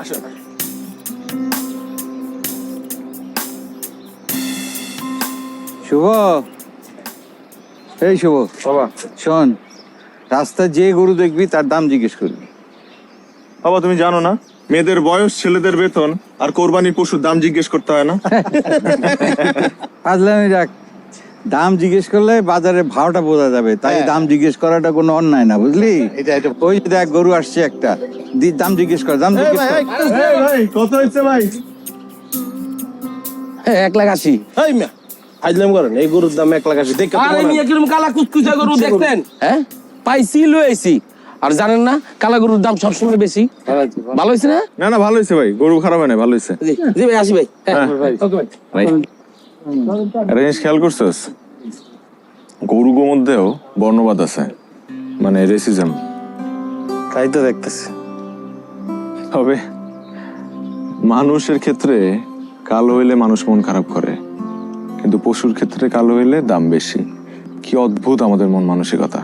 আসেন শুভ? এই শুভ। বাবা। শোন রাস্তায় যে গরু দেখবি তার দাম জিজ্ঞেস করবি। বাবা তুমি জানো না মেয়েদের বয়স ছেলেদের বেতন আর কোরবানির পশুর দাম জিজ্ঞেস করতে হয় না? পাজলামি রাখ। দাম জিজ্ঞেস করলে বাজারে ভাওটা বোঝা যাবে তাই দাম জিজ্ঞেস করাটা কোনো অন্যায় না বুঝলি? ওই দেখ গরু আসছে একটা। দাম জিজ্ঞেস কর দাম জিজ্ঞেস কর। ভাই কত হয়েছে ভাই? এক লাখ আশি। এই মিয়া করেন এই গরুর দাম এক লাখ আশি। দেখে আরে মিয়া কিরম কালা কুচকুচা গরু দেখতেন? হ্যাঁ? পাইছি আর জানেন না কালা গরুর দাম সবসময় বেশি। ভালো হয়েছে না? না না ভালো হয়েছে ভাই গরু খারাপ হয় না ভালো হয়েছে জি জি ভাই আসি ভাই। হ্যাঁ। ভাই। একটা জিনিস খেয়াল করছিস? গরুগো মধ্যেও বর্ণবাদ আছে মানে রেসিজম তাই তো দেখতেছি। তবে মানুষের ক্ষেত্রে কালো হইলে মানুষ মন খারাপ করে, কিন্তু পশুর ক্ষেত্রে কালো হইলে দাম বেশি। কি অদ্ভুত আমাদের মন মানসিকতা।